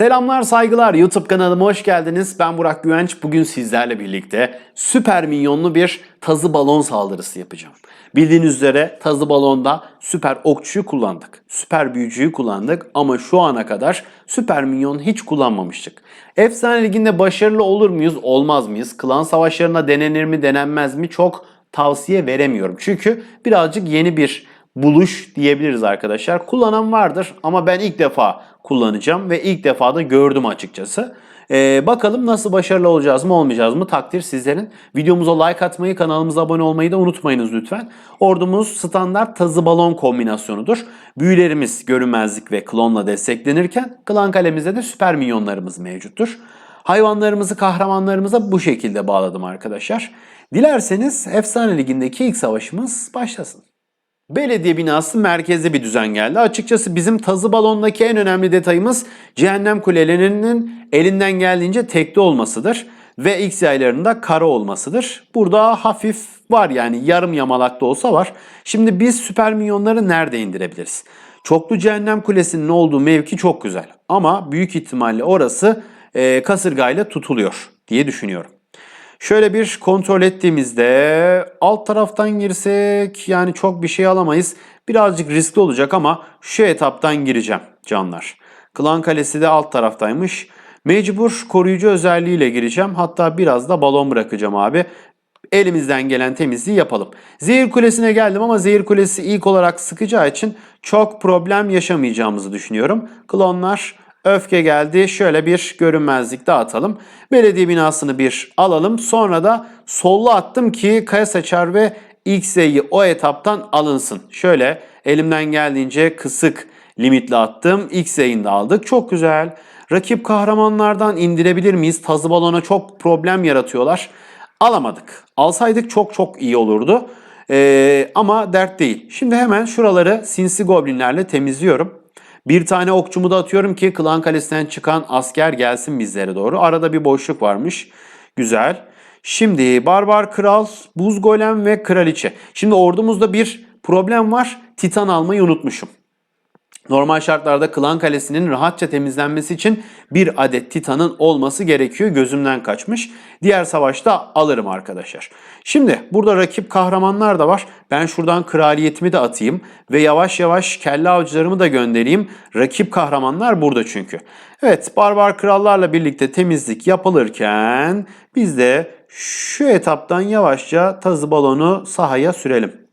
Selamlar saygılar YouTube kanalıma hoş geldiniz. Ben Burak Güvenç. Bugün sizlerle birlikte süper minyonlu bir tazı balon saldırısı yapacağım. Bildiğiniz üzere tazı balonda süper okçuyu kullandık. Süper büyücüyü kullandık ama şu ana kadar süper minyon hiç kullanmamıştık. Efsane liginde başarılı olur muyuz olmaz mıyız? Klan savaşlarına denenir mi denenmez mi çok tavsiye veremiyorum. Çünkü birazcık yeni bir buluş diyebiliriz arkadaşlar. Kullanan vardır ama ben ilk defa kullanacağım ve ilk defa da gördüm açıkçası. Ee, bakalım nasıl başarılı olacağız mı olmayacağız mı takdir sizlerin. Videomuza like atmayı kanalımıza abone olmayı da unutmayınız lütfen. Ordumuz standart tazı balon kombinasyonudur. Büyülerimiz görünmezlik ve klonla desteklenirken klan kalemizde de süper minyonlarımız mevcuttur. Hayvanlarımızı kahramanlarımıza bu şekilde bağladım arkadaşlar. Dilerseniz Efsane Ligi'ndeki ilk savaşımız başlasın. Belediye binası merkezde bir düzen geldi. Açıkçası bizim tazı balondaki en önemli detayımız cehennem kulelerinin elinden geldiğince tekli olmasıdır. Ve X yaylarında kara olmasıdır. Burada hafif var yani yarım yamalak da olsa var. Şimdi biz süper minyonları nerede indirebiliriz? Çoklu cehennem kulesinin olduğu mevki çok güzel. Ama büyük ihtimalle orası e, kasırgayla tutuluyor diye düşünüyorum. Şöyle bir kontrol ettiğimizde alt taraftan girsek yani çok bir şey alamayız. Birazcık riskli olacak ama şu etaptan gireceğim canlar. Klan Kalesi de alt taraftaymış. Mecbur koruyucu özelliğiyle gireceğim. Hatta biraz da balon bırakacağım abi. Elimizden gelen temizliği yapalım. Zehir Kulesi'ne geldim ama Zehir Kulesi ilk olarak sıkacağı için çok problem yaşamayacağımızı düşünüyorum. Klonlar Öfke geldi. Şöyle bir görünmezlik dağıtalım. Belediye binasını bir alalım. Sonra da sollu attım ki Kaya Saçar ve X'yi o etaptan alınsın. Şöyle elimden geldiğince kısık limitli attım. X'yi de aldık. Çok güzel. Rakip kahramanlardan indirebilir miyiz? Tazı balona çok problem yaratıyorlar. Alamadık. Alsaydık çok çok iyi olurdu. Ee, ama dert değil. Şimdi hemen şuraları sinsi goblinlerle temizliyorum. Bir tane okçumu da atıyorum ki klan kalesinden çıkan asker gelsin bizlere doğru. Arada bir boşluk varmış. Güzel. Şimdi barbar kral, buz golem ve kraliçe. Şimdi ordumuzda bir problem var. Titan almayı unutmuşum. Normal şartlarda klan kalesinin rahatça temizlenmesi için bir adet titanın olması gerekiyor. Gözümden kaçmış. Diğer savaşta alırım arkadaşlar. Şimdi burada rakip kahramanlar da var. Ben şuradan kraliyetimi de atayım ve yavaş yavaş kelle avcılarımı da göndereyim. Rakip kahramanlar burada çünkü. Evet barbar krallarla birlikte temizlik yapılırken biz de şu etaptan yavaşça tazı balonu sahaya sürelim.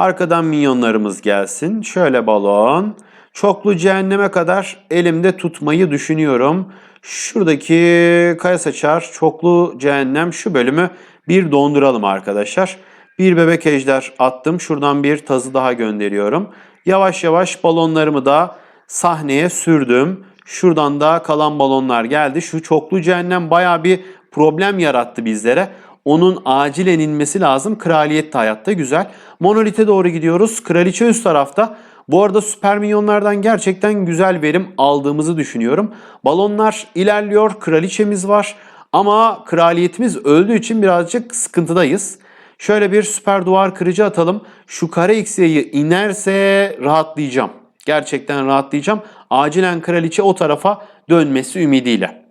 Arkadan minyonlarımız gelsin. Şöyle balon. Çoklu cehenneme kadar elimde tutmayı düşünüyorum. Şuradaki kaya saçar çoklu cehennem şu bölümü bir donduralım arkadaşlar. Bir bebek ejder attım. Şuradan bir tazı daha gönderiyorum. Yavaş yavaş balonlarımı da sahneye sürdüm. Şuradan da kalan balonlar geldi. Şu çoklu cehennem baya bir problem yarattı bizlere. Onun acilen inmesi lazım. Kraliyet de hayatta güzel. Monolite doğru gidiyoruz. Kraliçe üst tarafta. Bu arada süper minyonlardan gerçekten güzel verim aldığımızı düşünüyorum. Balonlar ilerliyor. Kraliçemiz var. Ama kraliyetimiz öldüğü için birazcık sıkıntıdayız. Şöyle bir süper duvar kırıcı atalım. Şu kare X'yi inerse rahatlayacağım. Gerçekten rahatlayacağım. Acilen kraliçe o tarafa dönmesi ümidiyle.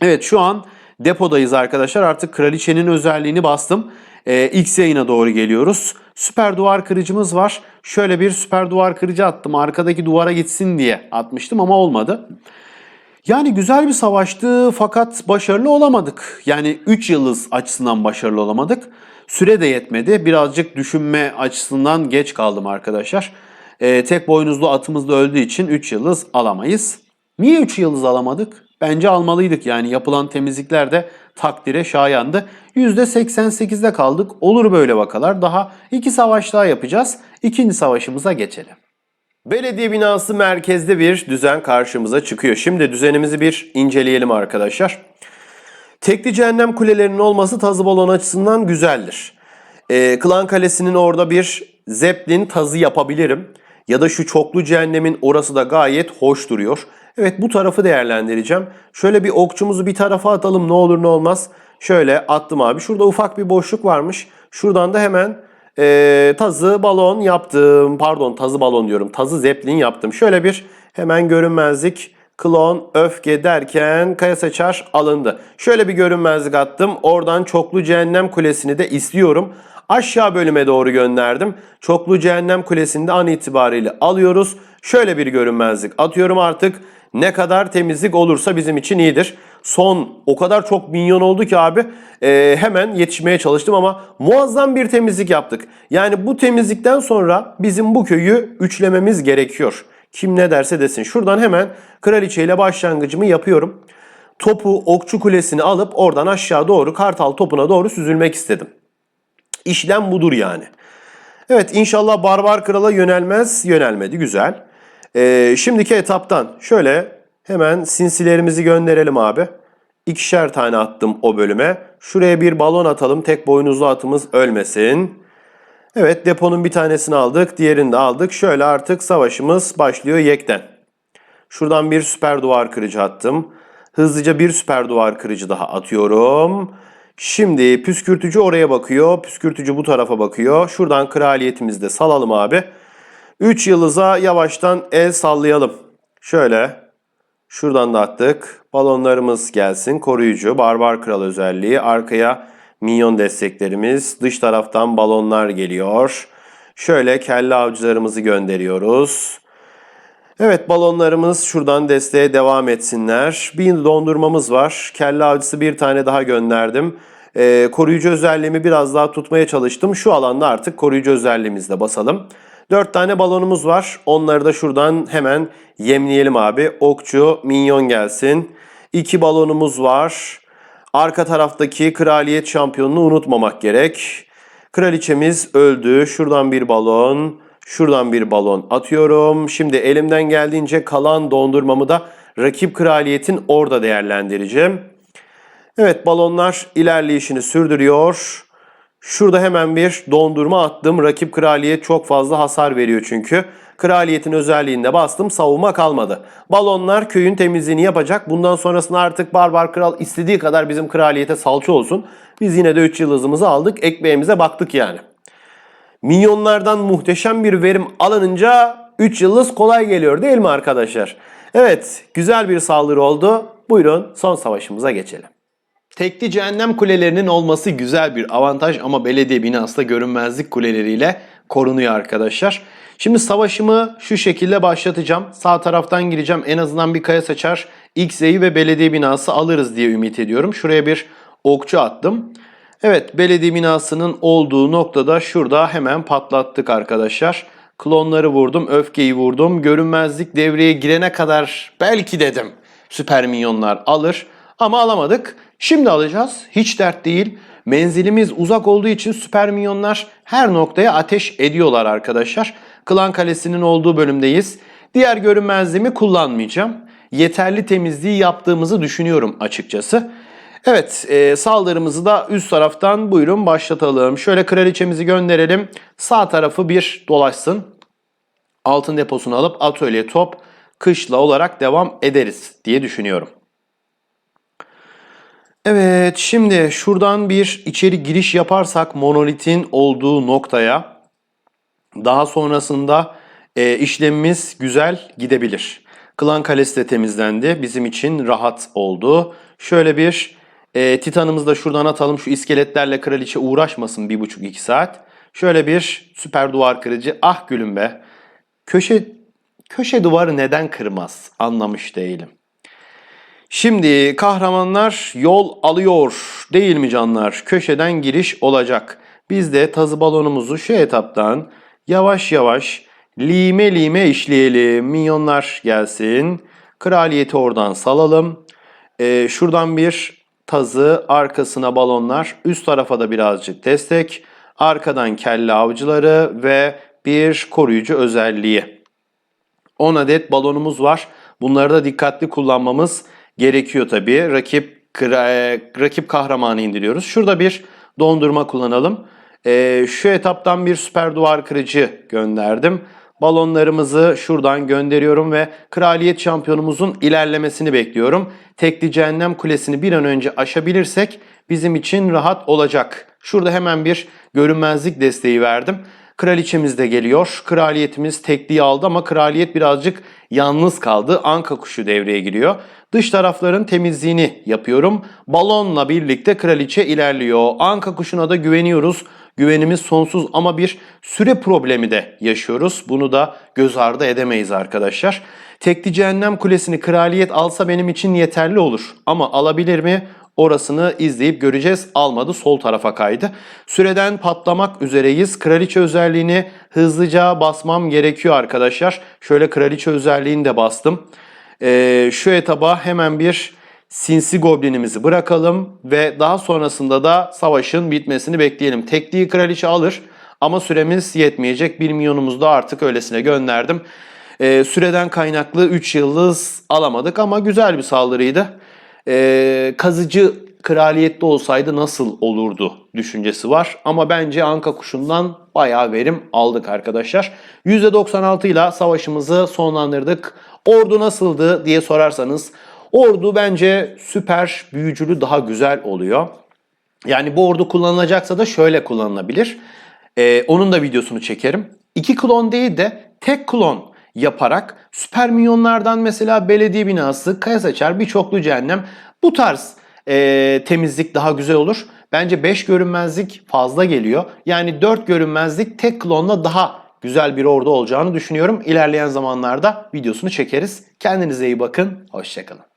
Evet şu an depodayız arkadaşlar. Artık kraliçenin özelliğini bastım. Ee, X yayına doğru geliyoruz. Süper duvar kırıcımız var. Şöyle bir süper duvar kırıcı attım. Arkadaki duvara gitsin diye atmıştım ama olmadı. Yani güzel bir savaştı fakat başarılı olamadık. Yani 3 yıldız açısından başarılı olamadık. Süre de yetmedi. Birazcık düşünme açısından geç kaldım arkadaşlar. Ee, tek boynuzlu atımız da öldüğü için 3 yıldız alamayız. Niye 3 yıldız alamadık? Bence almalıydık yani yapılan temizlikler de takdire şayandı. %88'de kaldık. Olur böyle vakalar. Daha iki savaş daha yapacağız. İkinci savaşımıza geçelim. Belediye binası merkezde bir düzen karşımıza çıkıyor. Şimdi düzenimizi bir inceleyelim arkadaşlar. Tekli cehennem kulelerinin olması tazı balon açısından güzeldir. Ee, Klan Kalesi'nin orada bir zeplin tazı yapabilirim. Ya da şu çoklu cehennemin orası da gayet hoş duruyor. Evet bu tarafı değerlendireceğim. Şöyle bir okçumuzu bir tarafa atalım ne olur ne olmaz. Şöyle attım abi. Şurada ufak bir boşluk varmış. Şuradan da hemen e, tazı balon yaptım. Pardon tazı balon diyorum. Tazı zeplin yaptım. Şöyle bir hemen görünmezlik klon, öfke derken kaya saçar alındı. Şöyle bir görünmezlik attım. Oradan çoklu cehennem kulesini de istiyorum. Aşağı bölüme doğru gönderdim. Çoklu cehennem kulesini de an itibariyle alıyoruz. Şöyle bir görünmezlik atıyorum artık. Ne kadar temizlik olursa bizim için iyidir. Son o kadar çok minyon oldu ki abi e, hemen yetişmeye çalıştım ama muazzam bir temizlik yaptık. Yani bu temizlikten sonra bizim bu köyü üçlememiz gerekiyor. Kim ne derse desin. Şuradan hemen kraliçe ile başlangıcımı yapıyorum. Topu okçu kulesini alıp oradan aşağı doğru kartal topuna doğru süzülmek istedim. İşlem budur yani. Evet inşallah barbar krala yönelmez. Yönelmedi güzel. Ee, şimdiki etaptan şöyle hemen sinsilerimizi gönderelim abi. İkişer tane attım o bölüme. Şuraya bir balon atalım. Tek boynuzlu atımız ölmesin. Evet deponun bir tanesini aldık. Diğerini de aldık. Şöyle artık savaşımız başlıyor yekten. Şuradan bir süper duvar kırıcı attım. Hızlıca bir süper duvar kırıcı daha atıyorum. Şimdi püskürtücü oraya bakıyor. Püskürtücü bu tarafa bakıyor. Şuradan kraliyetimizi de salalım abi. 3 yıldıza yavaştan el sallayalım. Şöyle. Şuradan da attık. Balonlarımız gelsin. Koruyucu, barbar kral özelliği. Arkaya minyon desteklerimiz. Dış taraftan balonlar geliyor. Şöyle kelle avcılarımızı gönderiyoruz. Evet balonlarımız şuradan desteğe devam etsinler. Bir dondurmamız var. Kelle avcısı bir tane daha gönderdim. Ee, koruyucu özelliğimi biraz daha tutmaya çalıştım. Şu alanda artık koruyucu özelliğimizle basalım. 4 tane balonumuz var. Onları da şuradan hemen yemleyelim abi. Okçu, minyon gelsin. 2 balonumuz var. Arka taraftaki kraliyet şampiyonunu unutmamak gerek. Kraliçemiz öldü. Şuradan bir balon, şuradan bir balon atıyorum. Şimdi elimden geldiğince kalan dondurmamı da rakip kraliyetin orada değerlendireceğim. Evet balonlar ilerleyişini sürdürüyor. Şurada hemen bir dondurma attım. Rakip kraliyet çok fazla hasar veriyor çünkü. Kraliyetin özelliğinde bastım savunma kalmadı. Balonlar köyün temizliğini yapacak. Bundan sonrasında artık Barbar Kral istediği kadar bizim kraliyete salça olsun. Biz yine de 3 yıldızımızı aldık. Ekmeğimize baktık yani. Minyonlardan muhteşem bir verim alınınca 3 yıldız kolay geliyor değil mi arkadaşlar? Evet güzel bir saldırı oldu. Buyurun son savaşımıza geçelim. Tekli cehennem kulelerinin olması güzel bir avantaj ama belediye binası da görünmezlik kuleleriyle korunuyor arkadaşlar. Şimdi savaşımı şu şekilde başlatacağım. Sağ taraftan gireceğim. En azından bir kaya saçar. X'e'yi ve belediye binası alırız diye ümit ediyorum. Şuraya bir okçu attım. Evet belediye binasının olduğu noktada şurada hemen patlattık arkadaşlar. Klonları vurdum, öfkeyi vurdum. Görünmezlik devreye girene kadar belki dedim süper minyonlar alır. Ama alamadık. Şimdi alacağız. Hiç dert değil. Menzilimiz uzak olduğu için süper minyonlar her noktaya ateş ediyorlar arkadaşlar. Klan Kalesi'nin olduğu bölümdeyiz. Diğer görünmezliğimi kullanmayacağım. Yeterli temizliği yaptığımızı düşünüyorum açıkçası. Evet e, saldırımızı da üst taraftan buyurun başlatalım. Şöyle kraliçemizi gönderelim. Sağ tarafı bir dolaşsın. Altın deposunu alıp atölye top kışla olarak devam ederiz diye düşünüyorum. Evet şimdi şuradan bir içeri giriş yaparsak monolitin olduğu noktaya daha sonrasında e, işlemimiz güzel gidebilir. Klan Kalesi de temizlendi. Bizim için rahat oldu. Şöyle bir e, Titan'ımızı da şuradan atalım. Şu iskeletlerle kraliçe uğraşmasın 1,5-2 saat. Şöyle bir süper duvar kırıcı. Ah gülüm be. Köşe köşe duvarı neden kırmaz anlamış değilim. Şimdi kahramanlar yol alıyor değil mi canlar? Köşeden giriş olacak. Biz de tazı balonumuzu şu etaptan yavaş yavaş lime lime işleyelim. Minyonlar gelsin. Kraliyeti oradan salalım. Ee, şuradan bir tazı, arkasına balonlar, üst tarafa da birazcık destek. Arkadan kelle avcıları ve bir koruyucu özelliği. 10 adet balonumuz var. Bunları da dikkatli kullanmamız gerekiyor tabii. Rakip rakip kahramanı indiriyoruz. Şurada bir dondurma kullanalım. Ee, şu etaptan bir süper duvar kırıcı gönderdim. Balonlarımızı şuradan gönderiyorum ve kraliyet şampiyonumuzun ilerlemesini bekliyorum. Tekli cehennem kulesini bir an önce aşabilirsek bizim için rahat olacak. Şurada hemen bir görünmezlik desteği verdim. Kraliçemiz de geliyor. Kraliyetimiz tekliği aldı ama kraliyet birazcık yalnız kaldı. Anka kuşu devreye giriyor. Dış tarafların temizliğini yapıyorum. Balonla birlikte kraliçe ilerliyor. Anka kuşuna da güveniyoruz. Güvenimiz sonsuz ama bir süre problemi de yaşıyoruz. Bunu da göz ardı edemeyiz arkadaşlar. Tekli Cehennem Kulesi'ni kraliyet alsa benim için yeterli olur. Ama alabilir mi? Orasını izleyip göreceğiz. Almadı sol tarafa kaydı. Süreden patlamak üzereyiz. Kraliçe özelliğini hızlıca basmam gerekiyor arkadaşlar. Şöyle kraliçe özelliğini de bastım. Ee, şu etaba hemen bir sinsi goblinimizi bırakalım ve daha sonrasında da savaşın bitmesini bekleyelim. Tekliği kraliçe alır ama süremiz yetmeyecek. Bir milyonumuzu da artık öylesine gönderdim. Ee, süreden kaynaklı 3 yıldız alamadık ama güzel bir saldırıydı. Ee, kazıcı kraliyette olsaydı nasıl olurdu düşüncesi var. Ama bence Anka kuşundan bayağı verim aldık arkadaşlar. %96 ile savaşımızı sonlandırdık. Ordu nasıldı diye sorarsanız ordu bence süper büyücülü daha güzel oluyor. Yani bu ordu kullanılacaksa da şöyle kullanılabilir. Ee, onun da videosunu çekerim. İki klon değil de tek klon yaparak süper milyonlardan mesela belediye binası, kaya saçar, bir çoklu cehennem bu tarz e, temizlik daha güzel olur. Bence 5 görünmezlik fazla geliyor. Yani 4 görünmezlik tek klonla daha güzel bir ordu olacağını düşünüyorum. İlerleyen zamanlarda videosunu çekeriz. Kendinize iyi bakın. Hoşçakalın.